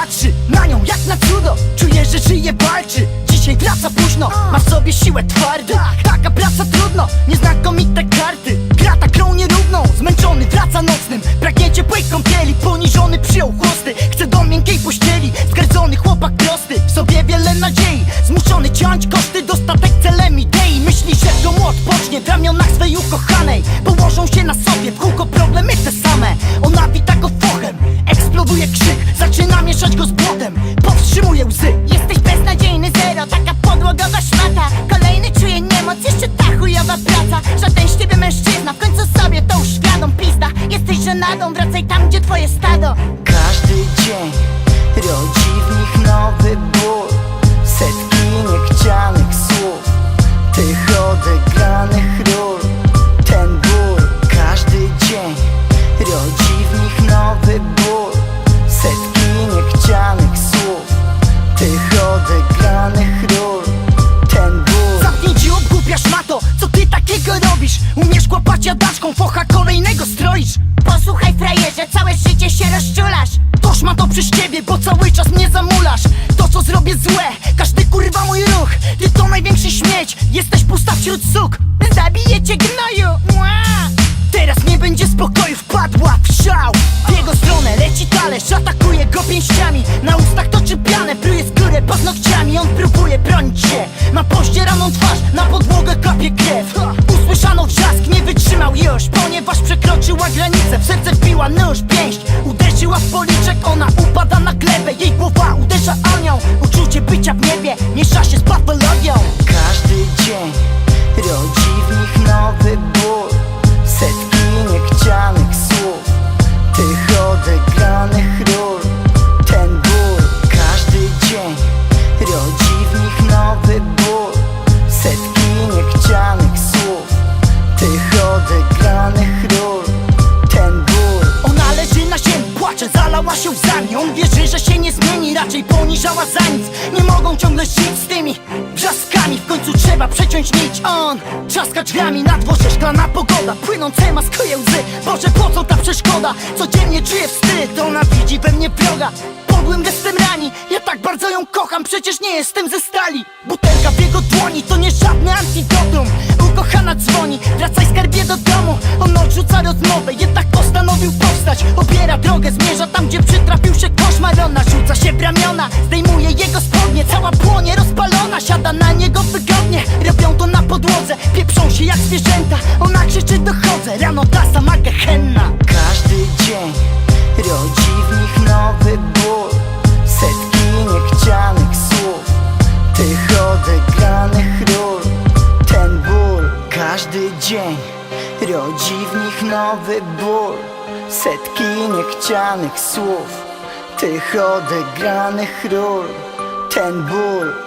patrzy na nią jak na cudo. Czuje, że żyje, walczy. Dzisiaj wraca późno, ma w sobie siłę twardy. Taka praca trudno, nieznakomite karty. Gra tak grą nierówną, zmęczony wraca nocnym. Pragnie ciepłej kąpieli, poniżony przyjął chłosty. Chce do miękkiej pościeli, zgardzony chłopak prosty. W sobie wiele nadziei, zmuszony ciąć koszty. Dostatek celem idei, myśli, że to młot pocznie mieszać go z błotem. Powstrzymuje łzy, Jesteś beznadziejny zero, taka podłogowa szmata. Kolejny czuje niemoc, jeszcze ta chujowa praca. Żaden z ciebie mężczyzna, w końcu sobie to uświadom Pizda, jesteś żenadą, wracaj tam gdzie twoje stado. Każdy dzień rodzi w nich nowy ból. Setki niechcianych słów Tych odegranych ról Toż ma to przez ciebie, bo cały czas mnie zamulasz. To co zrobię złe, każdy kurwa mój ruch. Ty to największy śmieć, jesteś pusta wśród suk. Zabiję cię gnoju, Mua! Teraz nie będzie spokoju, wpadła w szał. W jego stronę leci talerz, atakuje go pięściami. Na ustach toczy pianę, pluje skórę paznokciami. On próbuje bronić się, ma pościeraną twarz Na podłogę kapie krew. Usłyszano wrzask, nie wytrzymał już Ponieważ przekroczyła granicę, w serce wbiła nóż Pięść w policzek, ona upada na glebę Jej głowa uderza anioł. Uczucie bycia w niebie, miesza się z patologią. Każdy dzień rodzi w nich nowy ból. Setki niechcianych słów Tych odegranych ról. Ten ból każdy dzień Rodzi w nich nowy ból. Setki niechcianych słów Tych odegranych ról płacze, zalała się łzami On wierzy, że się nie zmieni, raczej poniżała za nic. Nie mogą ciągle żyć z tymi wrzaskami. W końcu trzeba przeciąć nić On. Trzaska drzwiami na dworze, szklana pogoda. Płynące maskuje łzy, Boże po co ta przeszkoda. Codziennie czuję wstyd, ona widzi we mnie wroga. Podłym gestem rani, ja tak bardzo ją kocham Przecież nie jestem ze stali Butelka w jego dłoni, to nie żadne antidotum Ukochana dzwoni, wracaj skarbie do domu. On odrzuca rozmowę, jednak postanowił powstać. Obiera drogę, zmierza tam, gdzie przytrafił się koszmar Ona rzuca się w ramiona, zdejmuje jego spodnie. Cała płonie, rozpalona, siada na niego wygodnie. Robią to na podłodze, pieprzą się jak zwierzęta. Ona krzyczy dochodzę, rano ta sama gehenna. Każdy dzień rodzi w nich nowy ból. Setki niechcianych słów Tych odegranych ról. Ten ból każdy dzień Rodzi w nich nowy ból Setki niechcianych słów Tych odegranych ról. Ten ból